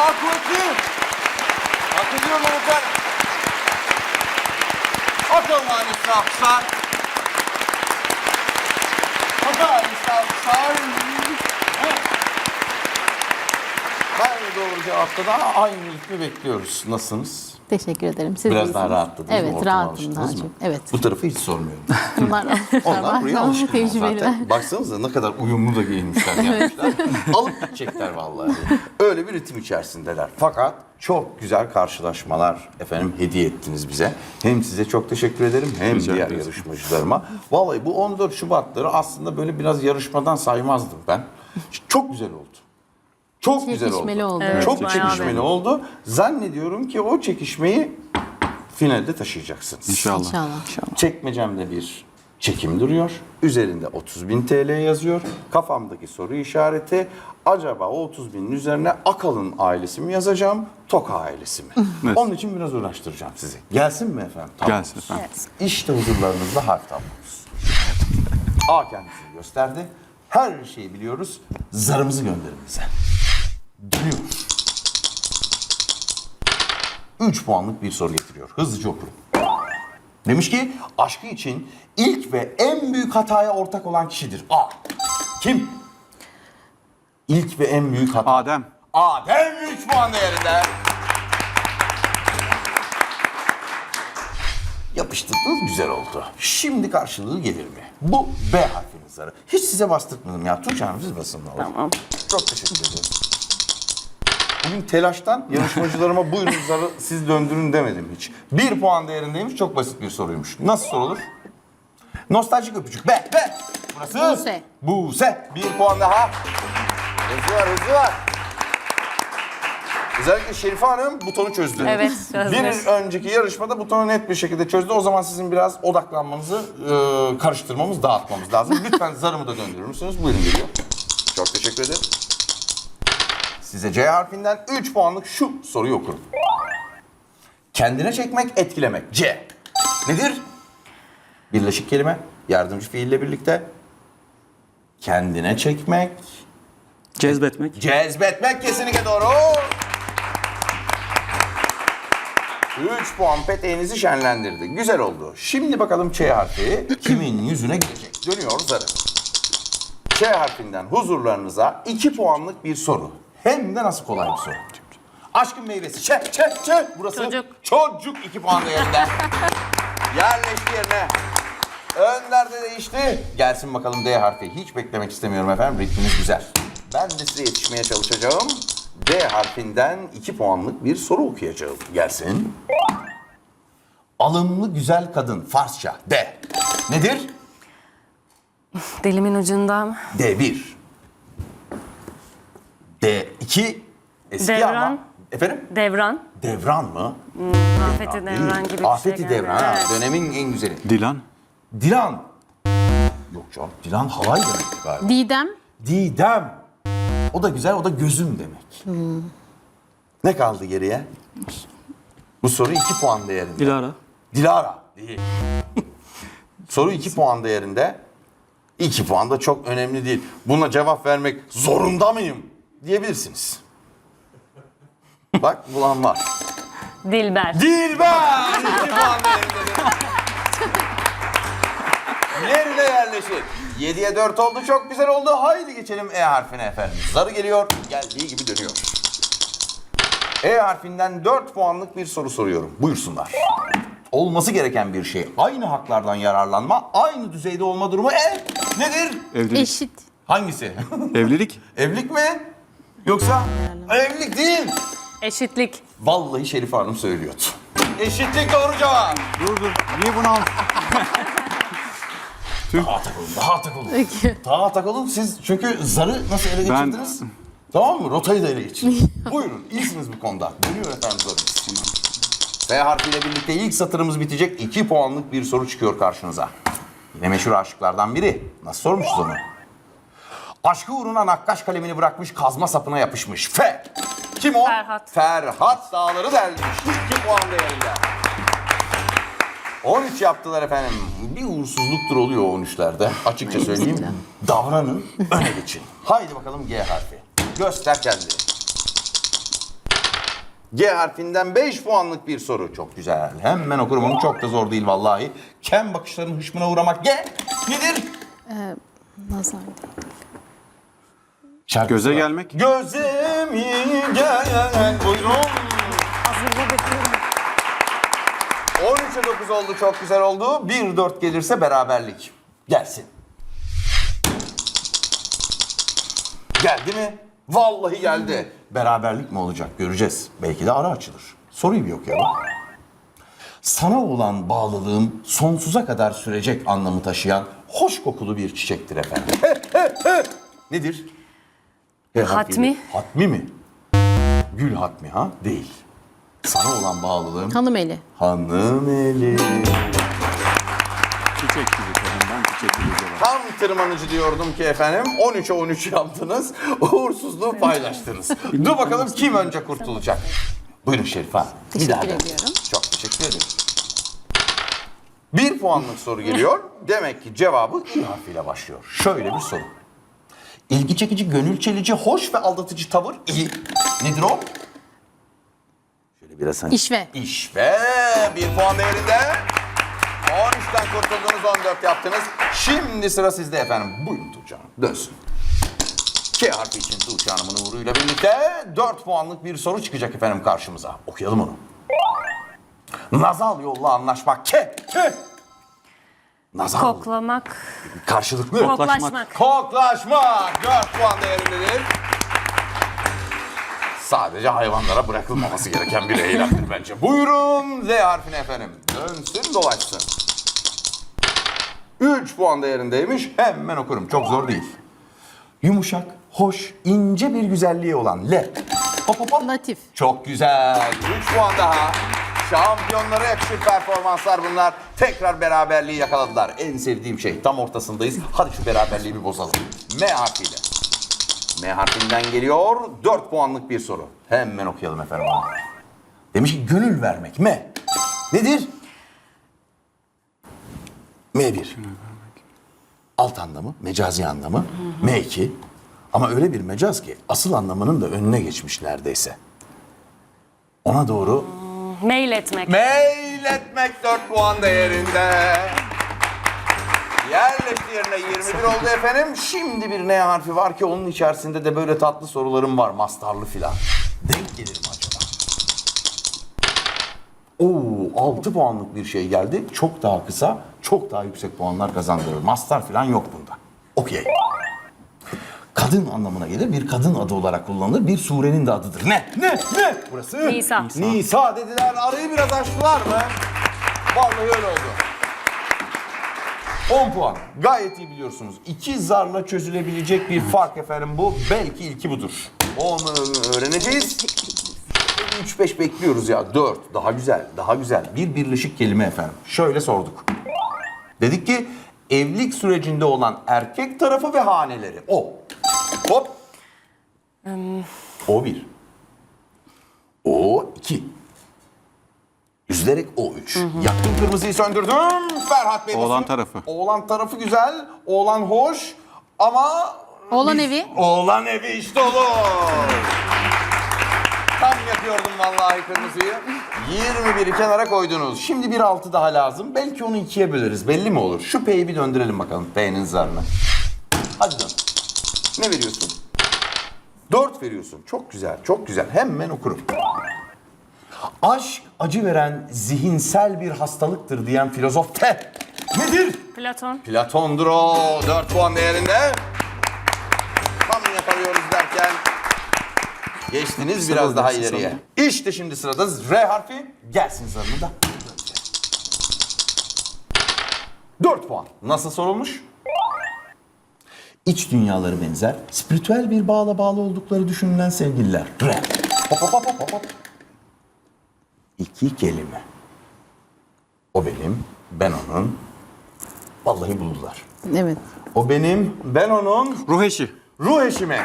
daha kuvvetli. Hak ediyorlar efendim. Alkışlar. Atalım ailesine alkışlar. Evet. Ben doğru cevapta da aynı ritmi bekliyoruz. Nasılsınız? Teşekkür ederim. Siz Biraz iyisiniz. daha rahatladınız mı? Evet, Ortama rahatım alıştınız daha mı? çok. Evet. Bu tarafı hiç sormuyorum. Bunlar Onlar buraya alışkınlar zaten. Baksanıza ne kadar uyumlu da giyinmişler gelmişler. Alıp gidecekler vallahi. Öyle bir ritim içerisindeler. Fakat çok güzel karşılaşmalar efendim hediye ettiniz bize. Hem size çok teşekkür ederim hem Rica diğer ederiz. yarışmacılarıma. Vallahi bu 14 Şubatları aslında böyle biraz yarışmadan saymazdım ben. Çok güzel oldu. Çok güzel oldu. Çekişmeli oldu. Evet, çok bayağı çekişmeli oldu. Zannediyorum ki o çekişmeyi finalde taşıyacaksınız. İnşallah. İnşallah. Çekmecemde bir çekim duruyor. Üzerinde 30 bin TL yazıyor. Kafamdaki soru işareti acaba o 30 binin üzerine Akalın ailesi mi yazacağım, Toka ailesi mi? Evet. Onun için biraz uğraştıracağım sizi. Gelsin mi efendim? Tamam. Gelsin efendim. İşte huzurlarınızda harf tablomuz. A kendisini gösterdi. Her şeyi biliyoruz. Zarımızı gönderin bize. Dönüyoruz. 3 puanlık bir soru getiriyor. Hızlıca okurun. Demiş ki aşkı için ilk ve en büyük hataya ortak olan kişidir. A. Kim? İlk ve en büyük hata. Adem. Adem 3 puan değerinde. Yapıştırdınız güzel oldu. Şimdi karşılığı gelir mi? Bu B harfinin zarı. Hiç size bastırmadım ya. Tuğçe Hanım siz basın ne olur. Tamam. Çok teşekkür ederim. Bugün telaştan yarışmacılarıma buyurun zarı siz döndürün demedim hiç. Bir puan değerindeymiş çok basit bir soruymuş. Nasıl sorulur? Nostaljik öpücük. B, B. Burası? Buse. Buse. Bir puan daha. Hızlı var, hızlı var. Özellikle Şerife Hanım butonu çözdü. Evet, çözdü. Bir önceki yarışmada butonu net bir şekilde çözdü. O zaman sizin biraz odaklanmanızı e, karıştırmamız, dağıtmamız lazım. Lütfen zarımı da döndürür müsünüz? Buyurun geliyor. Çok teşekkür ederim. Size C harfinden 3 puanlık şu soruyu okurum. Kendine çekmek, etkilemek. C. Nedir? Birleşik kelime, yardımcı fiille birlikte. Kendine çekmek, Cezbetmek. Cezbetmek kesinlikle doğru. 3 puan peteğinizi şenlendirdi. Güzel oldu. Şimdi bakalım Ç harfi kimin yüzüne gidecek? Dönüyor zarı. Ç harfinden huzurlarınıza 2 puanlık bir soru. Hem de nasıl kolay bir soru. Aşkın meyvesi. Ç, Ç, Ç. Burası Çocuk. Çocuk 2 puan değerinde. Yerleşti yerine. Önder de değişti. Gelsin bakalım D harfi. Hiç beklemek istemiyorum efendim. Ritminiz güzel. Ben de size yetişmeye çalışacağım. D harfinden 2 puanlık bir soru okuyacağım. Gelsin. Alımlı güzel kadın. Farsça. D. Nedir? Dilimin ucunda D1. D2. Eski Devran. ama. Efendim? devran. Devran mı? Afeti devran gibi bir Afeti şey geldi. devran. ha, Evet. Dönemin en güzeli. Dilan. Dilan. Yok canım. Dilan halay demek galiba. Didem. Didem. O da güzel, o da gözüm demek. Ne kaldı geriye? Bu soru 2 puan değerinde. Dilara. Dilara. Değil. soru 2 puan değerinde. 2 puan da çok önemli değil. Buna cevap vermek zorunda mıyım? Diyebilirsiniz. Bak bulan var. Dilber. Dilber! 2 puan değerindedir. Nerede yerleşir? 7'ye 4 oldu çok güzel oldu. Haydi geçelim E harfine efendim. Zarı geliyor geldiği gibi dönüyor. E harfinden 4 puanlık bir soru soruyorum. Buyursunlar. Olması gereken bir şey. Aynı haklardan yararlanma, aynı düzeyde olma durumu e nedir? Evlilik. Eşit. Hangisi? Evlilik. Evlilik mi? Yoksa evlilik değil. Eşitlik. Vallahi Şerife Hanım söylüyordu. Eşitlik doğru cevap. Dur dur. Niye bunu al? Daha takılın, daha takılın. Peki. Daha takılın siz çünkü zarı nasıl ele Ben- geçirdiniz? Tamam mı? Rotayı da ele geçirin. Buyurun, iyisiniz bu konuda. Dönüyor efendim zarımız. F harfiyle birlikte ilk satırımız bitecek. 2 puanlık bir soru çıkıyor karşınıza. Yine meşhur aşıklardan biri. Nasıl sormuşuz onu? Aşkı uğruna nakkaş kalemini bırakmış, kazma sapına yapışmış. F. Kim o? Ferhat. Ferhat dağları delmiş. 2 puan değerinde. 13 yaptılar efendim. Bir uğursuzluktur oluyor o 13'lerde. Açıkça söyleyeyim. Davranın, öne geçin. Haydi bakalım G harfi. Göster kendini. G harfinden 5 puanlık bir soru. Çok güzel. Hemen okurum onu. Çok da zor değil vallahi. Kem bakışlarının hışmına uğramak. G nedir? Nazar. Şarkısı Göze gelmek. Gözemi gel. Buyurun. Hazırda bekliyorum. 13'e 9 oldu. Çok güzel oldu. 1-4 gelirse beraberlik. Gelsin. Geldi mi? Vallahi geldi. Beraberlik mi olacak? Göreceğiz. Belki de ara açılır. Soruyu bir okuyalım. Sana olan bağlılığım sonsuza kadar sürecek anlamı taşıyan hoş kokulu bir çiçektir efendim. Nedir? He Hatmi. harfiyle. Hatmi mi? Gül hatmi ha? Değil. Sana olan bağlılığım Hanım eli. hanım eli. Çiçek gibi kadından çiçek gibi cevap. Tam tırmanıcı diyordum ki efendim 13'e 13 yaptınız. Uğursuzluğu paylaştınız. Dur bakalım kim önce kurtulacak? Buyurun Şerif. Bir Teşekkür daha da. ediyorum. Çok teşekkür ederim. Bir puanlık soru geliyor. Demek ki cevabı İ harfiyle başlıyor. Şöyle bir soru. İlgi çekici, gönül çelici, hoş ve aldatıcı tavır İ. Nedir o? Şöyle biraz hani... İşve. İşve bir puan değerinde. 13'ten kurtuldunuz 14 yaptınız. Şimdi sıra sizde efendim. Buyurun Tuğçe Hanım dönsün. K harfi için Tuğçe Hanım'ın uğruyla birlikte 4 puanlık bir soru çıkacak efendim karşımıza. Okuyalım onu. Nazal yolla anlaşmak. K. K. Nazal. Koklamak. Karşılıklı. Koklaşmak. Koklaşmak. 4 puan değerindedir. Sadece hayvanlara bırakılmaması gereken bir eylemdir bence. Buyurun Z harfine efendim. Dönsün dolaşsın. 3 puan değerindeymiş. Hemen okurum. Çok zor değil. Yumuşak, hoş, ince bir güzelliği olan L. Hop hop hop. Latif. Çok güzel. 3 puan daha. Şampiyonlara yakışır performanslar bunlar. Tekrar beraberliği yakaladılar. En sevdiğim şey. Tam ortasındayız. Hadi şu beraberliği bir bozalım. M harfiyle. M harfinden geliyor. 4 puanlık bir soru. Hemen okuyalım efendim. Demiş ki gönül vermek. M. Nedir? M1. Alt anlamı, mecazi anlamı. M2. Ama öyle bir mecaz ki asıl anlamının da önüne geçmiş neredeyse. Ona doğru Mail etmek. mail etmek 4 puan değerinde. Yerleşti yerine 21 oldu efendim. Şimdi bir N harfi var ki onun içerisinde de böyle tatlı sorularım var. Mastarlı filan. Denk gelir mi acaba? Oo 6 puanlık bir şey geldi. Çok daha kısa, çok daha yüksek puanlar kazandırır. Mastar filan yok bunda. Okey. Kadın anlamına gelir. Bir kadın adı olarak kullanılır. Bir surenin de adıdır. Ne? Ne? Ne? Burası? Nisa. Nisa dediler. Arayı biraz açtılar mı? Vallahi öyle oldu. 10 puan. Gayet iyi biliyorsunuz. İki zarla çözülebilecek bir fark efendim bu. Belki ilki budur. Onu öğreneceğiz. 3-5 bekliyoruz ya. 4. Daha güzel, daha güzel. Bir birleşik kelime efendim. Şöyle sorduk. Dedik ki evlilik sürecinde olan erkek tarafı ve haneleri. O. Hop. O bir. O iki. Üzülerek o üç. Yaktım kırmızıyı söndürdüm. Ferhat Bey Oğlan tarafı. Oğlan tarafı güzel. Oğlan hoş. Ama... Oğlan biz- evi. Oğlan evi işte olur. Tam yapıyordum vallahi kırmızıyı. 21'i kenara koydunuz. Şimdi bir altı daha lazım. Belki onu ikiye böleriz. Belli mi olur? Şu P'yi bir döndürelim bakalım. P'nin zarını. Hadi dön. Ne veriyorsun? 4 veriyorsun. Çok güzel, çok güzel. Hemen okurum. Aşk acı veren zihinsel bir hastalıktır diyen filozof T. Nedir? Platon. Platon'dur o. 4 puan değerinde. Tam yakalıyoruz derken geçtiniz biraz daha ileriye. İşte şimdi sırada R harfi. Gelsin zarını da. 4 puan. Nasıl sorulmuş? İç dünyaları benzer, spiritüel bir bağla bağlı oldukları düşünülen sevgililer. R. Hop hop hop hop hop, hop. İki kelime. O benim, ben onun. Vallahi buldular. Evet. O benim, ben onun Ruh eşi. ruh eşimi.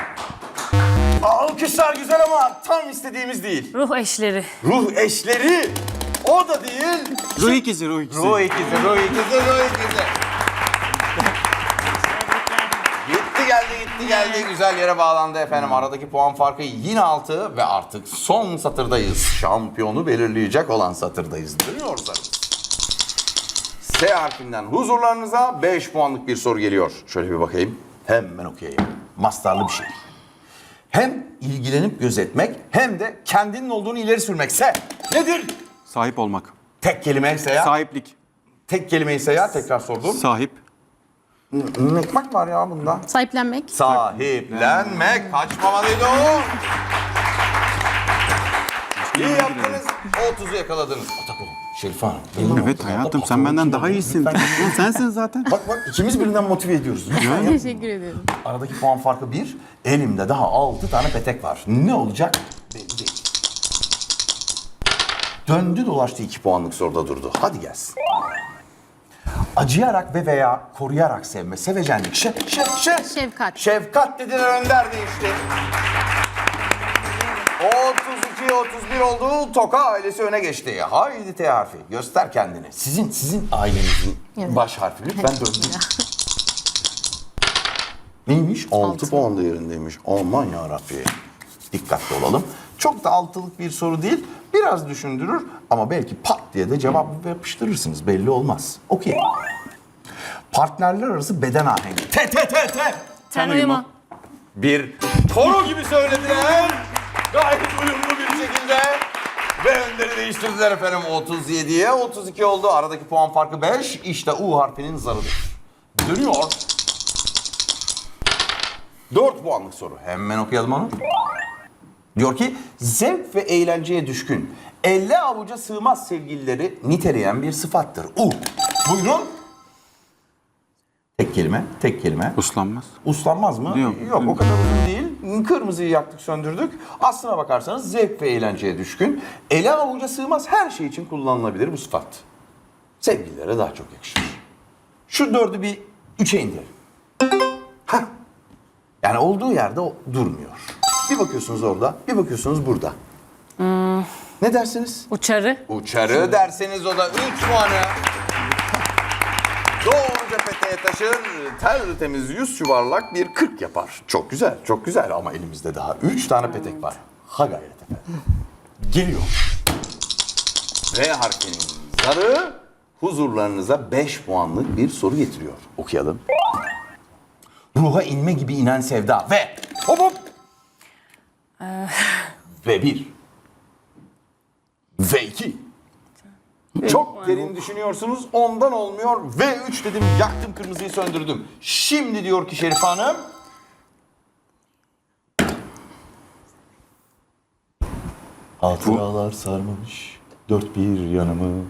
Alkışlar güzel ama tam istediğimiz değil. Ruh eşleri. Ruh eşleri o da değil. Ruh ikizi, ruh ikizi. Ruh ikizi, ruh ikizi, ruh ikizi. Gitti geldi güzel yere bağlandı efendim. Aradaki puan farkı yine 6 ve artık son satırdayız. Şampiyonu belirleyecek olan satırdayız. Dönüyor zarımız. S harfinden huzurlarınıza 5 puanlık bir soru geliyor. Şöyle bir bakayım. Hemen okuyayım. Mastarlı bir şey. Hem ilgilenip gözetmek hem de kendinin olduğunu ileri sürmek. S nedir? Sahip olmak. Tek kelime ise ya. Sahiplik. Tek kelime ise ya tekrar sordum. Sahip. Ekmek var ya bunda. Sahiplenmek. Sahiplenmek kaçmamalıydı o. İyi yaptınız. 30'u yakaladınız. Atak olun. Şerif Hanım. benim Evet hayatım sen benden daha iyisin. Oğlum sensin zaten. Bak bak ikimiz birinden motive ediyoruz. Teşekkür ederim. Aradaki puan farkı bir. Elimde daha 6 tane petek var. Ne olacak belli değil. Döndü dolaştı 2 puanlık soruda durdu. Hadi gelsin. Acıyarak ve veya koruyarak sevme, sevecenlik, şe, şe, şe. Şefkat. Şefkat dediler önder değişti. 32-31 oldu. Toka ailesi öne geçti. Haydi T harfi. Göster kendini. Sizin sizin ailenizin Evet. baş harfi. Lütfen döndür. Neymiş? 6 Altı. puan değerindeymiş. Aman yarabbi. Dikkatli olalım. Çok da altılık bir soru değil. Biraz düşündürür ama belki pat diye de cevabı yapıştırırsınız. Belli olmaz. Okey. Partnerler arası beden ahengi. T T T T. Ten uyumu. Bir koro gibi söylediler. Gayet uyumlu bir şekilde. Ve önleri değiştirdiler efendim 37'ye. 32 oldu. Aradaki puan farkı 5. İşte U harfinin zarıdır. Dönüyor. 4 puanlık soru. Hemen okuyalım onu. Diyor ki zevk ve eğlenceye düşkün, elle avuca sığmaz sevgilileri niteleyen bir sıfattır. U. Buyurun. Tek kelime, tek kelime. Uslanmaz. Uslanmaz mı? Yok. Yok o kadar uzun değil. Kırmızıyı yaktık söndürdük. Aslına bakarsanız zevk ve eğlenceye düşkün. Ele avuca sığmaz her şey için kullanılabilir bu sıfat. Sevgililere daha çok yakışır. Şu dördü bir üçe indirelim. Hah. Yani olduğu yerde durmuyor. Bir bakıyorsunuz orada, bir bakıyorsunuz burada. Ne dersiniz? Uçarı. Uçarı derseniz o da 3 puanı. Doğruca peteğe taşır, tertemiz yüz yuvarlak bir 40 yapar. Çok güzel, çok güzel ama elimizde daha 3 tane petek var. Ha gayret efendim. Geliyor. R harfinin zarı huzurlarınıza 5 puanlık bir soru getiriyor. Okuyalım. Ruha inme gibi inen sevda ve hop hop. ve bir. Ve iki. Çok derin düşünüyorsunuz. Ondan olmuyor. Ve 3 dedim yaktım kırmızıyı söndürdüm. Şimdi diyor ki Şerife Hanım. Hatıralar sarmamış dört bir yanımı.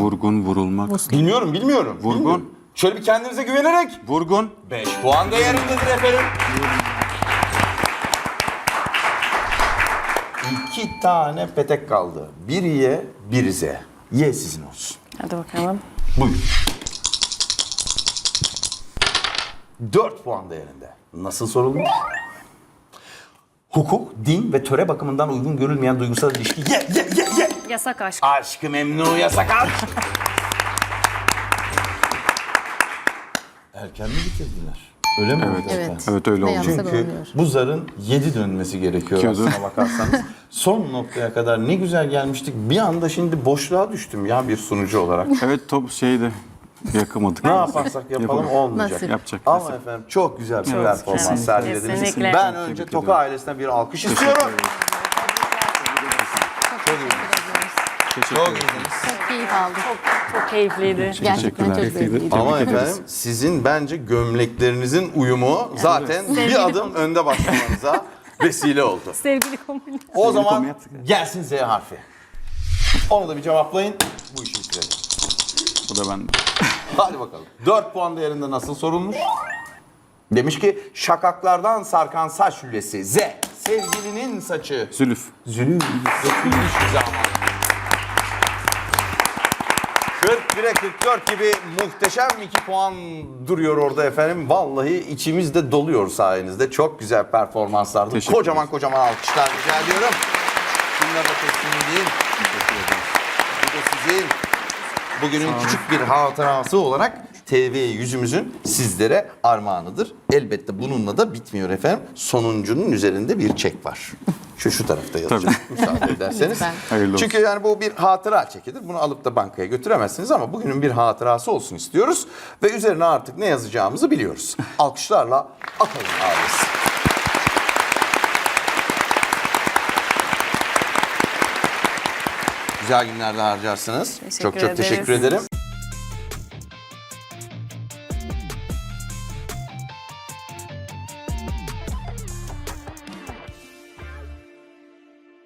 Vurgun, vurulmak. Bilmiyorum, bilmiyorum. Vurgun. bilmiyorum. Şöyle bir kendinize güvenerek. Vurgun. 5 puan değerindedir efendim. İki tane petek kaldı. Biri ye, biri Z. Ye sizin olsun. Hadi bakalım. Buyurun. 4 puan değerinde. Nasıl sorulmuş? Hukuk, din ve töre bakımından uygun görülmeyen duygusal ilişki. Ye, ye, ye, ye. Yasak aşk. Aşkı memnu yasak aşk. Erken mi bitirdiler? Öyle mi oldu Evet. Evet öyle Ne oldu. yapsak Çünkü olmuyor. bu zarın 7 dönmesi gerekiyor Gerekiyordu. aslına bakarsanız. Son noktaya kadar ne güzel gelmiştik. Bir anda şimdi boşluğa düştüm ya bir sunucu olarak. Evet top şeydi. Yakamadık. Ne yaparsak yapalım Yapalım. olmayacak. Nasip. Yapacak. Ama nasip. efendim çok güzel bir Evet, performans kesinlikle. sergilediniz. Kesinlikle. Ben önce Tebrik Toka ediyorum. ailesine bir alkış istiyorum. Teşekkür Çok ederim. iyiydiniz. Çok keyif aldım. Çok keyifliydi. Gerçekten çok Teşekkürler. zevkliydi. Ama Tebrik ederiz. efendim sizin bence gömleklerinizin uyumu zaten bir adım önde başlamanıza vesile oldu. Sevgili komünist. O zaman gelsin Z harfi. Onu da bir cevaplayın. Bu işi bitirelim. Bu da ben. Hadi bakalım. 4 puan değerinde nasıl sorulmuş? Demiş ki şakaklardan sarkan saç lülesi Z. Sevgilinin saçı. Zülüf. Zülüm. Dökülmüş zaman. 41'e 44 gibi muhteşem 2 puan duruyor orada efendim. Vallahi içimizde doluyor sayenizde. Çok güzel performanslardı. Teşekkür Kocaman kocaman alkışlar rica ediyorum. Şunları da teslim edeyim. Bu da sizin bugünün küçük bir hatırası olarak TV yüzümüzün sizlere armağanıdır. Elbette bununla da bitmiyor efendim. Sonuncunun üzerinde bir çek var. Şu şu tarafta yazacağım. Müsaade ederseniz. Lütfen. Hayırlı olsun. Çünkü yani bu bir hatıra çekidir. Bunu alıp da bankaya götüremezsiniz ama bugünün bir hatırası olsun istiyoruz. Ve üzerine artık ne yazacağımızı biliyoruz. Alkışlarla atalım ailesi. Güzel günlerde harcarsınız. Teşekkür çok çok ederiz. teşekkür ederim.